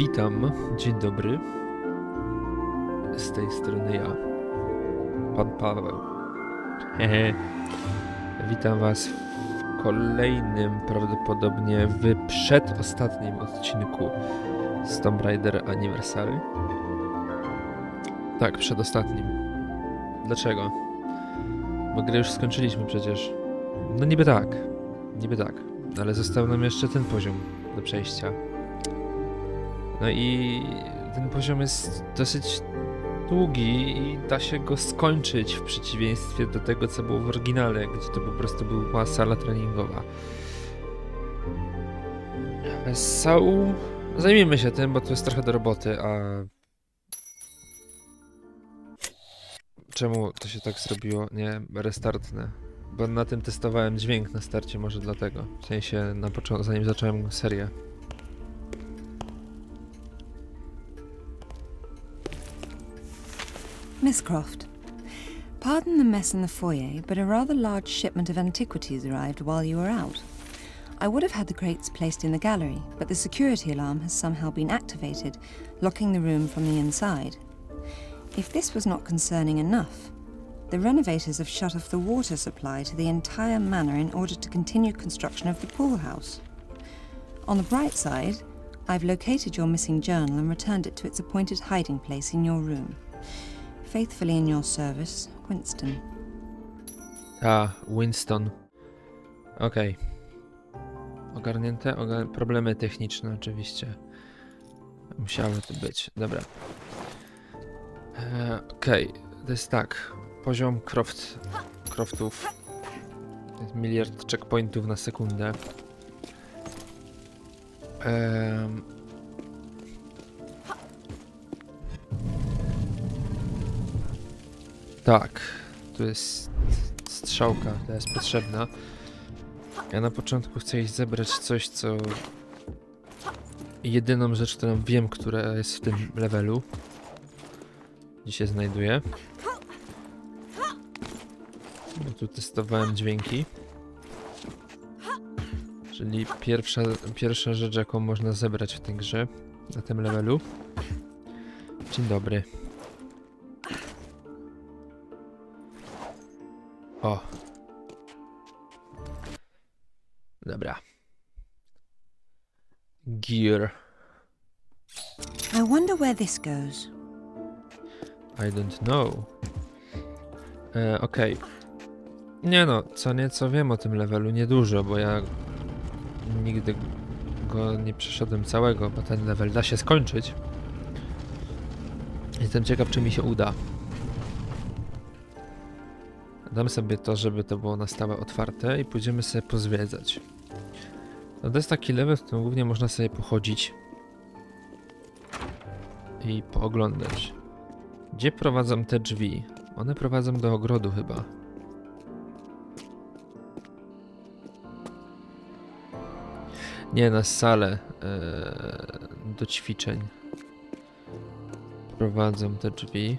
Witam, dzień dobry. Z tej strony ja, pan Paweł. Hehe. Witam was w kolejnym, prawdopodobnie w przedostatnim odcinku z Tomb Raider Anniversary. Tak, przedostatnim. Dlaczego? Bo grę już skończyliśmy przecież. No niby tak, niby tak, ale został nam jeszcze ten poziom do przejścia. No i ten poziom jest dosyć długi i da się go skończyć w przeciwieństwie do tego, co było w oryginale, gdzie to po prostu była sala treningowa. So, zajmijmy się tym, bo to jest trochę do roboty, a... Czemu to się tak zrobiło? Nie, restartne. Bo na tym testowałem dźwięk na starcie, może dlatego. W sensie na początku, zanim zacząłem serię. Miss Croft, pardon the mess in the foyer, but a rather large shipment of antiquities arrived while you were out. I would have had the crates placed in the gallery, but the security alarm has somehow been activated, locking the room from the inside. If this was not concerning enough, the renovators have shut off the water supply to the entire manor in order to continue construction of the pool house. On the bright side, I've located your missing journal and returned it to its appointed hiding place in your room. Faithfully in your service, Winston. A, Winston. Okej. Ogarnięte? Ogar problemy techniczne oczywiście. Musiały to być. Dobra. E, Okej, to jest tak. Poziom Croft, Croftów. Jest miliard checkpointów na sekundę. Em, tak, tu jest strzałka, ta jest potrzebna. Ja na początku chcę iść zebrać coś, co... Jedyną rzecz, którą wiem, która jest w tym levelu. Gdzie się znajduje. Bo tu testowałem dźwięki. Czyli pierwsza, pierwsza rzecz, jaką można zebrać w tej grze, na tym levelu. Dzień dobry. O. Dobra. Gear. I wonder where this goes. I don't know. E, Okej. Nie no, co nieco wiem o tym levelu, niedużo, bo ja nigdy go nie przeszedłem całego, bo ten level da się skończyć. Jestem ciekaw, czy mi się uda. Dam sobie to, żeby to było na stałe otwarte i pójdziemy sobie pozwiedzać. No to jest taki level, w którym głównie można sobie pochodzić i pooglądać. Gdzie prowadzą te drzwi? One prowadzą do ogrodu chyba. Nie, na salę e, do ćwiczeń. Prowadzą te drzwi.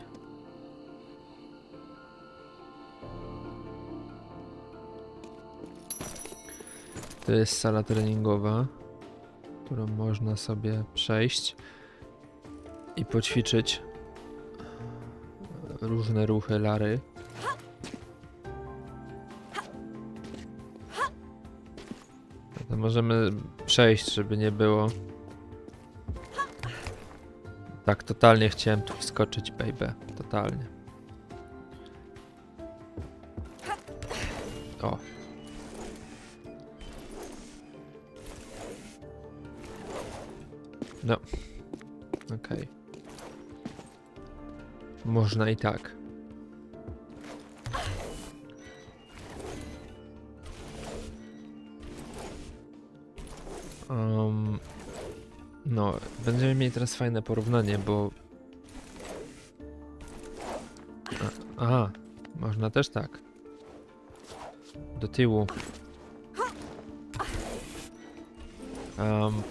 To jest sala treningowa, którą można sobie przejść i poćwiczyć różne ruchy Lary. To możemy przejść, żeby nie było. Tak, totalnie chciałem tu wskoczyć, baby. Totalnie. No. Okej. Można i tak. Um, no, będziemy mieli teraz fajne porównanie, bo... A, aha, można też tak. Do tyłu. Um,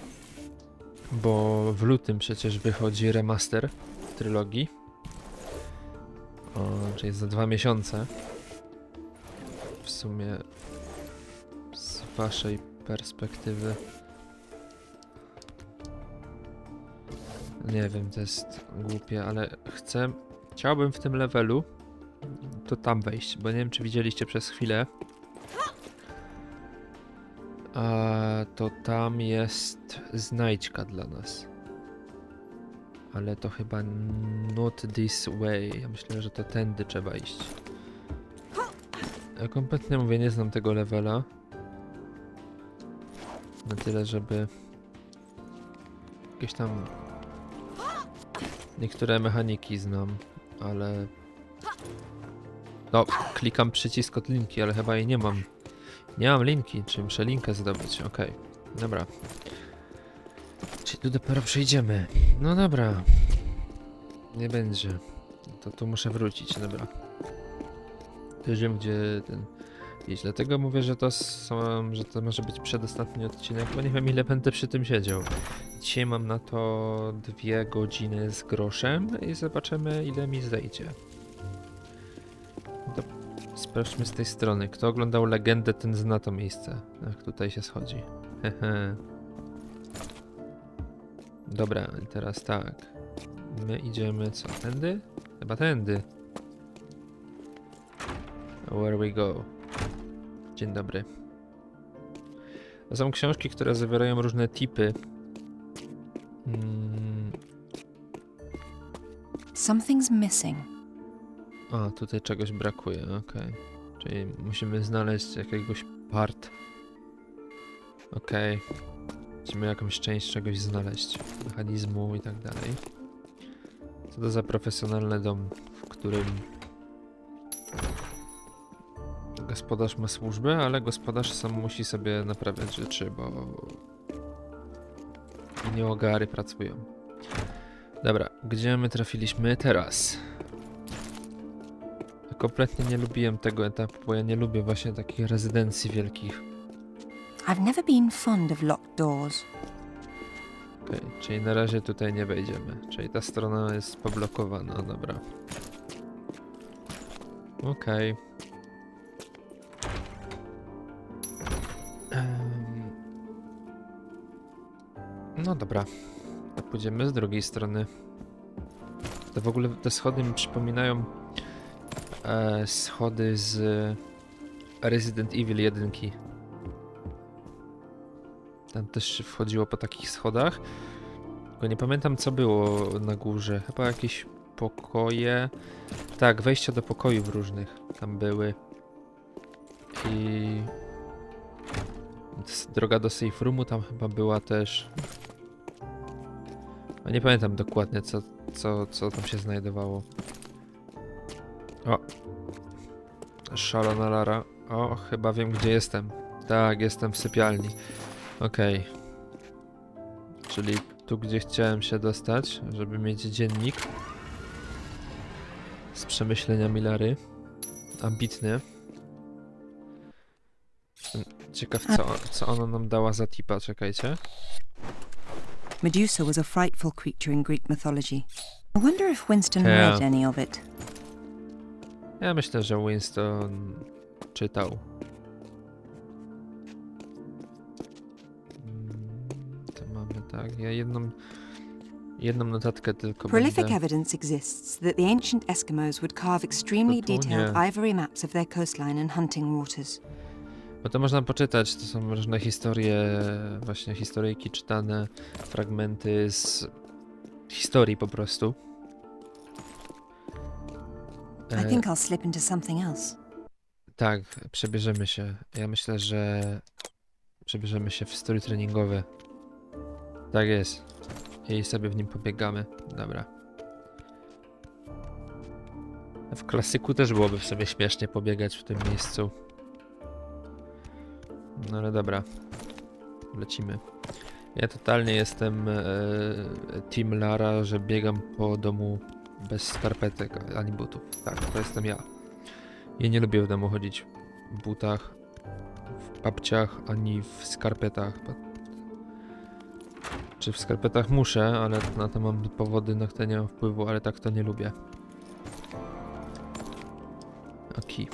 bo w lutym przecież wychodzi remaster trylogii. O, czyli za dwa miesiące. W sumie z waszej perspektywy. Nie wiem, to jest głupie, ale chcę. Chciałbym w tym levelu to tam wejść, bo nie wiem, czy widzieliście przez chwilę. A to tam jest znajdźka dla nas. Ale to chyba not this way. Ja myślę, że to tędy trzeba iść. Ja kompletnie mówię, nie znam tego levela. Na tyle, żeby jakieś tam niektóre mechaniki znam, ale no, klikam przycisk od linki, ale chyba jej nie mam. Nie mam linki, czy muszę linkę zdobyć, okej. Dobra. Czyli tu dopiero przejdziemy. No dobra. Nie będzie. To tu muszę wrócić, dobra. Już wiem, gdzie ten iść. Dlatego mówię, że to są, że to może być przedostatni odcinek, bo nie wiem ile będę przy tym siedział. Dzisiaj mam na to dwie godziny z groszem i zobaczymy ile mi zejdzie. Sprawdźmy z tej strony. Kto oglądał legendę, ten zna to miejsce. Jak tutaj się schodzi. Hehe. Dobra, teraz tak. My idziemy co? Tędy? Chyba tędy. Where we go? Dzień dobry. To są książki, które zawierają różne tipy. Mm, Something's missing. A, tutaj czegoś brakuje, okej. Czyli musimy znaleźć jakiegoś part. Okej. Musimy jakąś część czegoś znaleźć. Mechanizmu i tak dalej. Co to za profesjonalny dom, w którym gospodarz ma służbę, ale gospodarz sam musi sobie naprawiać rzeczy, bo nie ogary pracują. Dobra, gdzie my trafiliśmy teraz? Kompletnie nie lubiłem tego etapu, bo ja nie lubię właśnie takich rezydencji wielkich. I've never been fond of locked doors. Okej, czyli na razie tutaj nie wejdziemy. Czyli ta strona jest poblokowana, dobra. Okej. Em, No dobra. To pójdziemy z drugiej strony. To w ogóle te schody mi przypominają e, schody z Resident Evil 1. Tam też się wchodziło po takich schodach. Tylko nie pamiętam co było na górze. Chyba jakieś pokoje. Tak, wejścia do pokojów różnych tam były. I droga do safe roomu tam chyba była też. A nie pamiętam dokładnie co, co, co tam się znajdowało. O! Szalona Lara. O, chyba wiem gdzie jestem. Tak, jestem w sypialni. Okej. Czyli tu, gdzie chciałem się dostać, żeby mieć dziennik z przemyśleniami Lary. Ambitny. Ciekaw, co, co ona nam dała za tipa, czekajcie. Medusa was a frightful creature in Greek mythology. I wonder if Winston Yeah. read any of it. Ja myślę, że Winston czytał. Mm, To mamy tak. Ja jedną, jedną notatkę tylko Prolific będę... evidence exists that the ancient Eskimos would carve extremely detailed ivory maps of their coastline and hunting waters. Bo to można poczytać, to są różne historie, właśnie historyjki czytane, fragmenty z historii po prostu. I E, think I'll slip into something else. tak, przebierzemy się. Ja myślę, że przebierzemy się w strój treningowy. Tak jest. I sobie w nim pobiegamy. Dobra. W klasyku też byłoby w sobie śmiesznie pobiegać w tym miejscu. No ale dobra. Lecimy. Ja totalnie jestem e, Team Lara, że biegam po domu bez skarpetek ani butów. Tak, to jestem ja. Ja nie lubię w domu chodzić w butach, w papciach, ani w skarpetach. Czy w skarpetach muszę, ale na to mam powody, na które nie mam wpływu, ale tak to nie lubię. Okej.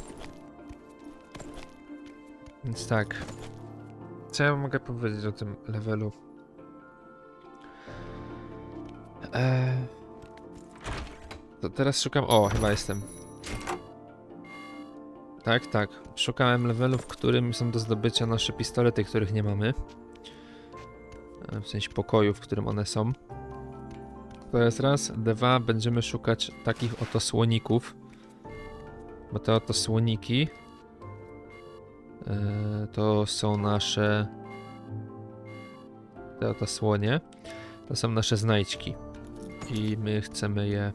Więc tak. Co ja mogę powiedzieć o tym levelu? Eee, to teraz szukam. O, chyba jestem. Tak, tak. Szukałem levelu, w którym są do zdobycia nasze pistolety, których nie mamy. E, W sensie pokoju, w którym one są. To jest raz. Dwa, będziemy szukać takich oto słoników. Bo te oto słoniki e, to są nasze. Te oto słonie to są nasze znajdźki. I my chcemy je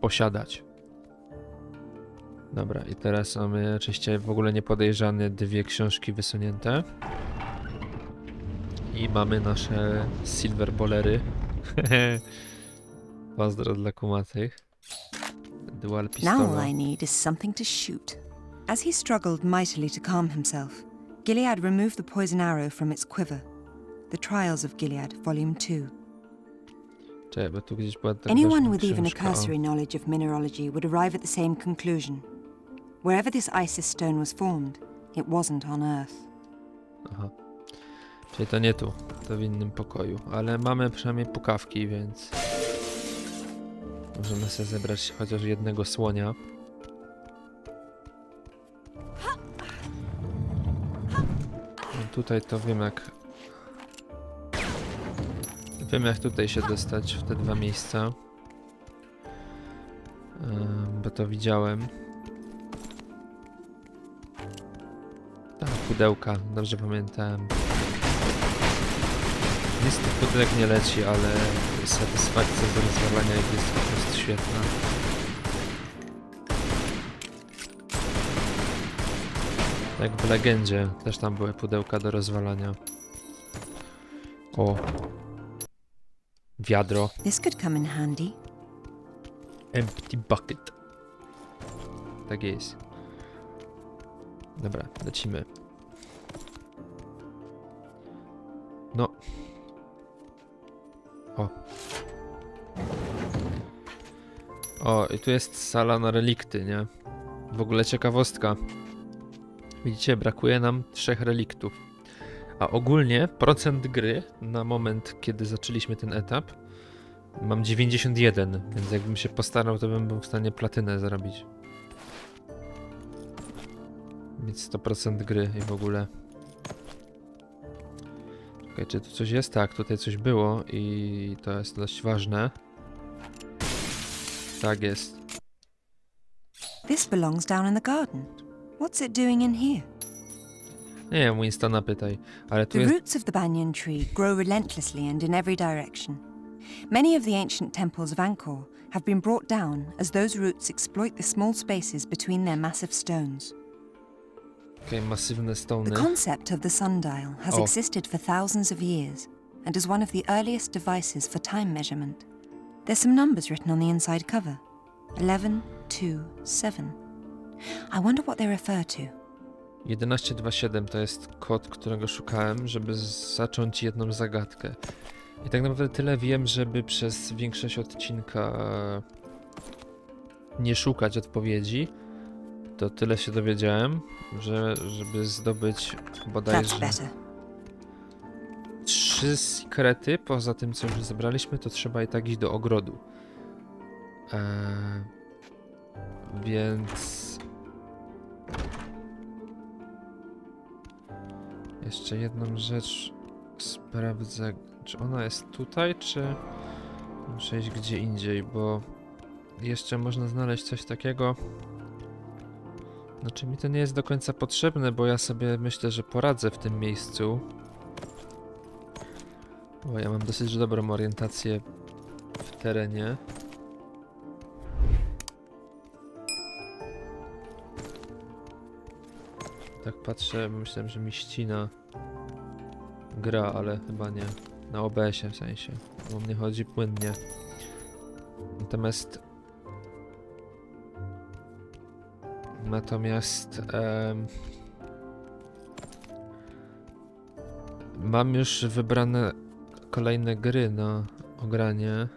posiadać. Dobra, i teraz mamy oczywiście w ogóle niepodejrzane dwie książki wysunięte. I mamy nasze silver bolery. Pozdro dla kumatych. Dual Now all pistola. I need is something to shoot. As he struggled mightily to calm himself, Gilead removed the poison arrow from its quiver. The Trials of Gilead, Volume 2. Czekaj, bo tu gdzieś była taka Anyone with even a cursory knowledge of mineralogy would arrive at the same conclusion. Wherever this Isis stone was formed, it wasn't on Earth. Aha. Czyli to nie tu, to w innym pokoju. Ale mamy przynajmniej pukawki, więc... Możemy sobie zebrać chociaż jednego słonia. No tutaj to wiem jak... Wiem jak tutaj się dostać w te dwa miejsca. Bo to widziałem. Tak, pudełka, dobrze pamiętałem. Nic tych pudełek nie leci, ale satysfakcja z rozwalania ich jest po prostu świetna. Jak w legendzie, też tam były pudełka do rozwalania. O. Wiadro. This could come in handy. Empty bucket. Tak jest. Dobra, lecimy. No. O. O, i tu jest sala na relikty, nie? W ogóle ciekawostka. Widzicie, brakuje nam trzech reliktów. A ogólnie procent gry na moment, kiedy zaczęliśmy ten etap, Mam 91, więc jakbym się postarał, to bym był w stanie platynę zrobić. Mieć 100% gry i w ogóle. Czekaj, czy tu coś jest? Tak, tutaj coś było i to jest dość ważne. Tak jest. This belongs down in the garden. What's it doing in here? Nie wiem, Winstona pytaj, ale tu The jest... roots of the banyan tree grow relentlessly and in every direction. Many of the ancient temples of Angkor have been brought down as those roots exploit the small spaces between their massive stones. Masywne The stony. concept of the sundial has Oh. existed for thousands of years and is one of the earliest devices for time measurement. There's some numbers written on the inside cover 11, 2, 7. I wonder what they refer to. 1127 to jest kod, którego szukałem, żeby zacząć jedną zagadkę. I tak naprawdę tyle wiem, żeby przez większość odcinka nie szukać odpowiedzi. To tyle się dowiedziałem, że żeby zdobyć bodajże better. trzy sekrety, poza tym co już zebraliśmy, to trzeba i tak iść do ogrodu. Eee, więc... Jeszcze jedną rzecz sprawdzę, czy ona jest tutaj, czy muszę iść gdzie indziej, bo jeszcze można znaleźć coś takiego. Znaczy mi to nie jest do końca potrzebne, bo ja sobie myślę, że poradzę w tym miejscu. Bo ja mam dosyć dobrą orientację w terenie. Tak patrzę, myślałem, że mi ścina gra, ale chyba nie. Na OBS-ie w sensie. U mnie chodzi płynnie. Natomiast Natomiast em, mam już wybrane kolejne gry na ogranie.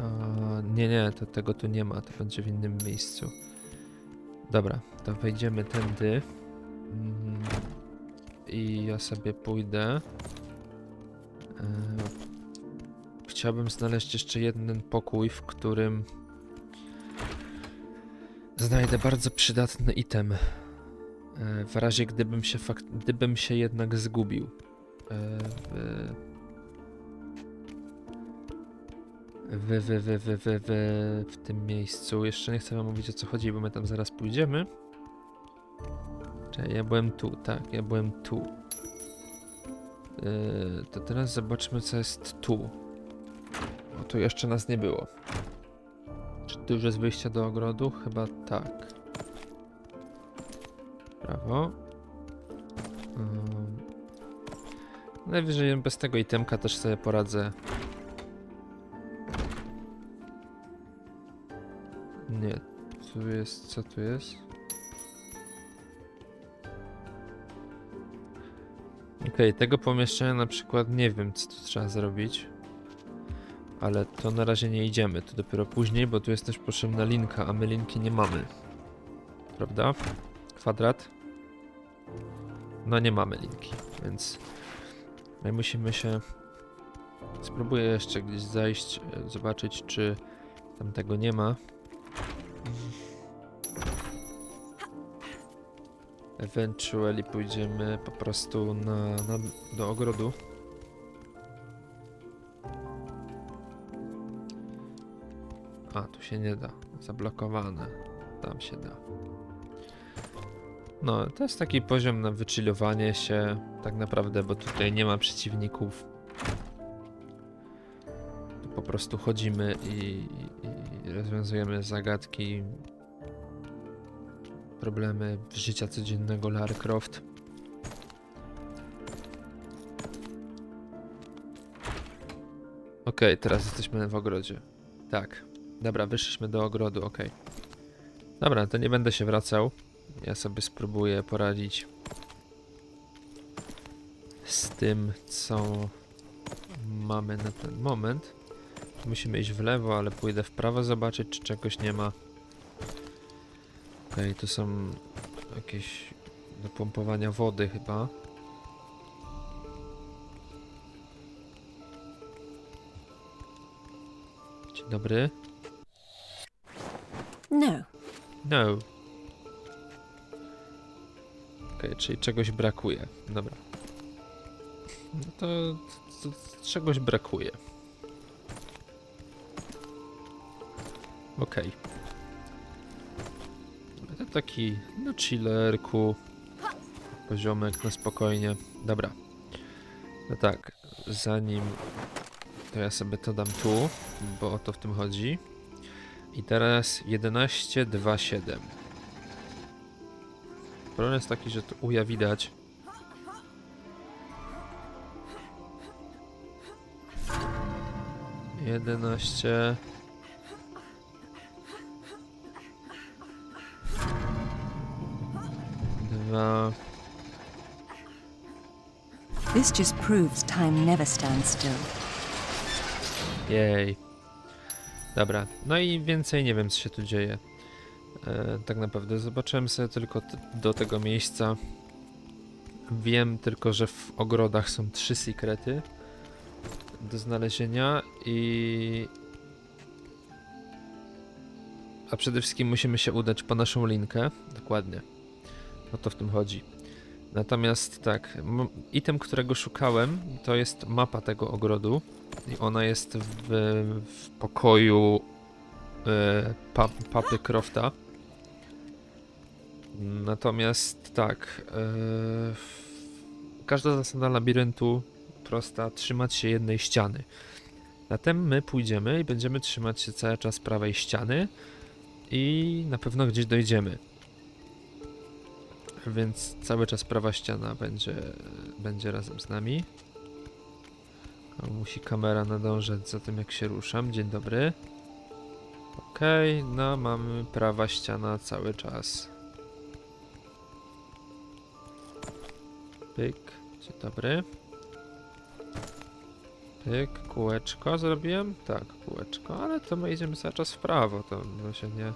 A, nie, nie, to tego tu nie ma, to będzie w innym miejscu. Dobra, to wejdziemy tędy. I ja sobie pójdę. E, chciałbym znaleźć jeszcze jeden pokój, w którym znajdę bardzo przydatny item. e, W razie gdybym się, gdybym się jednak zgubił. e, W, w, w, w, w, w, w, w tym miejscu. Jeszcze nie chcę wam mówić o co chodzi, bo my tam zaraz pójdziemy. Czekaj, ja byłem tu, tak, ja byłem tu. Yy, to teraz zobaczmy, co jest tu. O, tu jeszcze nas nie było. Czy tu już jest wyjście do ogrodu? Chyba tak. Prawo. Ym. Najwyżej bez tego itemka też sobie poradzę. Nie, tu jest, co tu jest? Okej, tego pomieszczenia na przykład nie wiem, co tu trzeba zrobić. Ale to na razie nie idziemy, to dopiero później, bo tu jest też potrzebna linka, a my linki nie mamy. Prawda? Kwadrat? No nie mamy linki, więc my musimy się... Spróbuję jeszcze gdzieś zajść, e, zobaczyć czy tam tego nie ma. Eventually pójdziemy po prostu na, na, do ogrodu. A, tu się nie da. Zablokowane. Tam się da. No, to jest taki poziom na wychillowanie się, tak naprawdę, bo tutaj nie ma przeciwników. Tu po prostu chodzimy i, i, i rozwiązujemy zagadki, problemy życia codziennego Lara Croft. Okej, teraz jesteśmy w ogrodzie. Tak. Dobra, wyszliśmy do ogrodu, okej. Dobra, to nie będę się wracał. Ja sobie spróbuję poradzić z tym, co mamy na ten moment. Musimy iść w lewo, ale pójdę w prawo zobaczyć, czy czegoś nie ma. Okej, tu są jakieś do pompowania wody chyba. Dzień dobry. No. No. Okej, czyli czegoś brakuje. Dobra. No to, to, to czegoś brakuje. Okej. To taki, no chillerku. Poziomek na spokojnie. Dobra. No tak, zanim to ja sobie to dam tu, bo o to w tym chodzi. I teraz 11, 2, 7. Problem jest taki, że tu uja widać. Jedenaście. Dwa. This just proves time never stands still. Jej. Dobra, no i więcej nie wiem, co się tu dzieje. E, tak naprawdę zobaczyłem sobie tylko do tego miejsca. Wiem tylko, że w ogrodach są trzy sekrety do znalezienia i. A przede wszystkim musimy się udać po naszą linkę. Dokładnie. O to w tym chodzi. Natomiast tak, item, którego szukałem, to jest mapa tego ogrodu. I ona jest w, w pokoju e, pa, papy Crofta. Natomiast tak, e, w- każda zasada labiryntu prosta, trzymać się jednej ściany. Zatem my pójdziemy i będziemy trzymać się cały czas prawej ściany i na pewno gdzieś dojdziemy. Więc cały czas prawa ściana będzie, będzie razem z nami. Musi kamera nadążać za tym, jak się ruszam. Dzień dobry. Okej, no mamy prawa ściana cały czas. Pyk. Dzień dobry. Pyk, kółeczko zrobiłem? Tak, kółeczko, ale to my idziemy cały czas w prawo, to my się nie...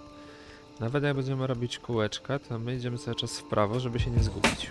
Nawet jak będziemy robić kółeczka, to my idziemy cały czas w prawo, żeby się nie zgubić.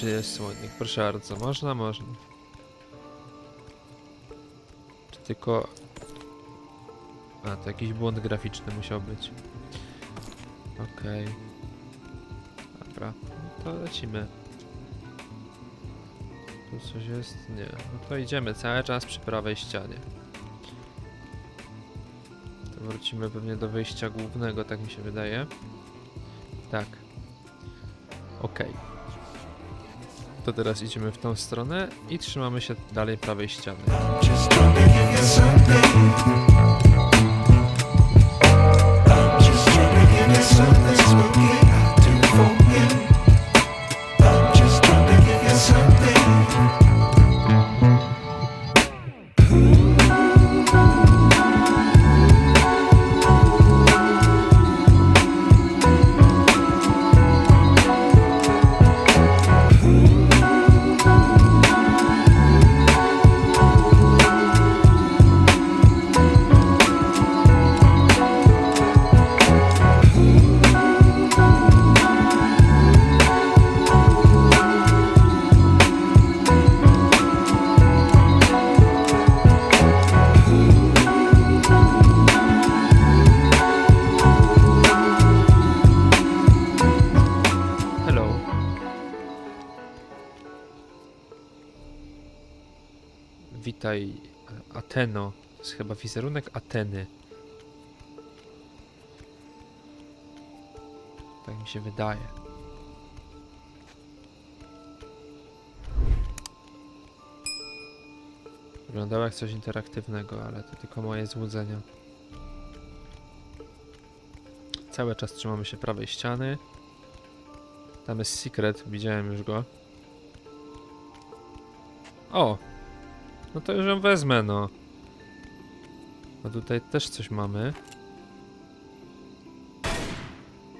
Czy jest słownik? Proszę bardzo, można, można. Czy tylko... A, to jakiś błąd graficzny musiał być. Okej. Dobra, no to lecimy. Tu coś jest? Nie. No to idziemy cały czas przy prawej ścianie. To wrócimy pewnie do wyjścia głównego, tak mi się wydaje. Tak. Okej. To teraz idziemy w tą stronę i trzymamy się dalej prawej ściany. Ateno. To jest chyba wizerunek Ateny. Tak mi się wydaje. Wyglądało jak coś interaktywnego, ale to tylko moje złudzenia. Cały czas trzymamy się prawej ściany. Tam jest secret, widziałem już go. O! No to już ją wezmę, no. A tutaj też coś mamy.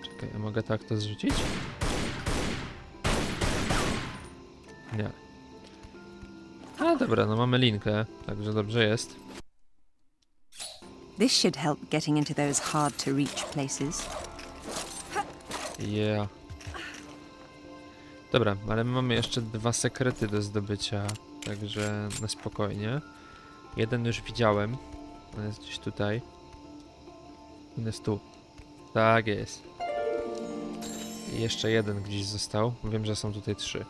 Czekaj, ja mogę tak to zrzucić? Nie. A dobra, no mamy linkę, także dobrze jest. This should help getting into those hard to reach places. Yeah. Dobra, ale my mamy jeszcze dwa sekrety do zdobycia, także na spokojnie. Jeden już widziałem, on jest gdzieś tutaj. On jest tu. Tak jest. I jeszcze jeden gdzieś został. Wiem, że są tutaj trzy.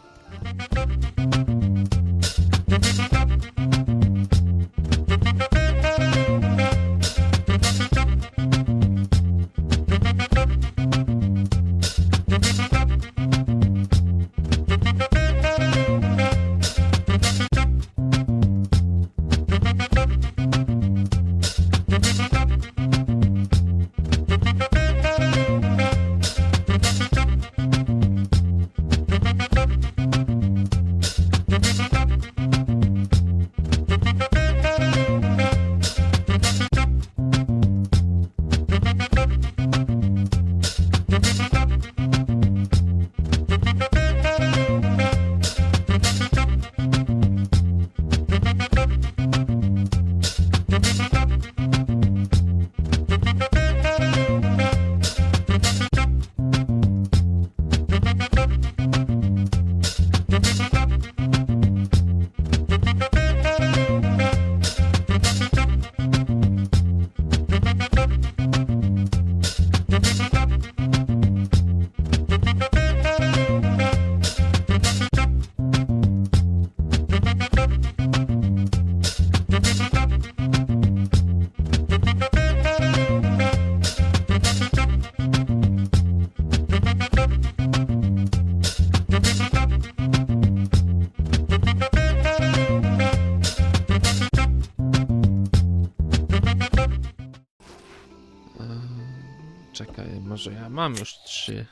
Eee, może ja mam już trzy.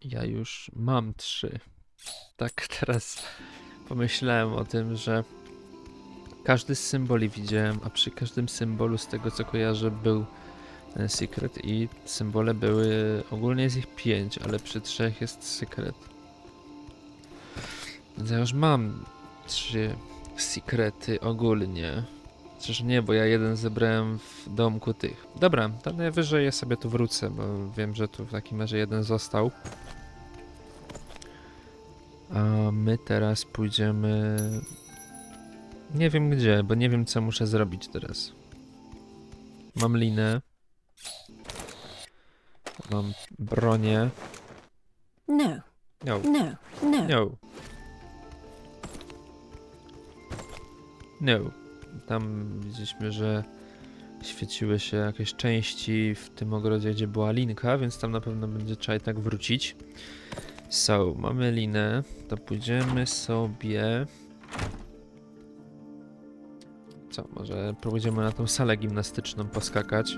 Ja już mam trzy. Tak teraz pomyślałem o tym, że każdy z symboli widziałem, a przy każdym symbolu z tego co kojarzę był ten secret i symbole były, ogólnie jest ich pięć, ale przy trzech jest secret. Więc ja już mam trzy sekrety ogólnie. Chociaż nie, bo ja jeden zebrałem w domku tych. Dobra, to najwyżej ja sobie tu wrócę, bo wiem, że tu w takim razie jeden został. A my teraz pójdziemy. Nie wiem gdzie, bo nie wiem co muszę zrobić teraz. Mam linę. Mam bronię. No, No, no, no. no. No. Tam widzieliśmy, że świeciły się jakieś części w tym ogrodzie, gdzie była linka, więc tam na pewno będzie trzeba i tak wrócić. So, mamy linę, to pójdziemy sobie... Co, może pójdziemy na tą salę gimnastyczną poskakać?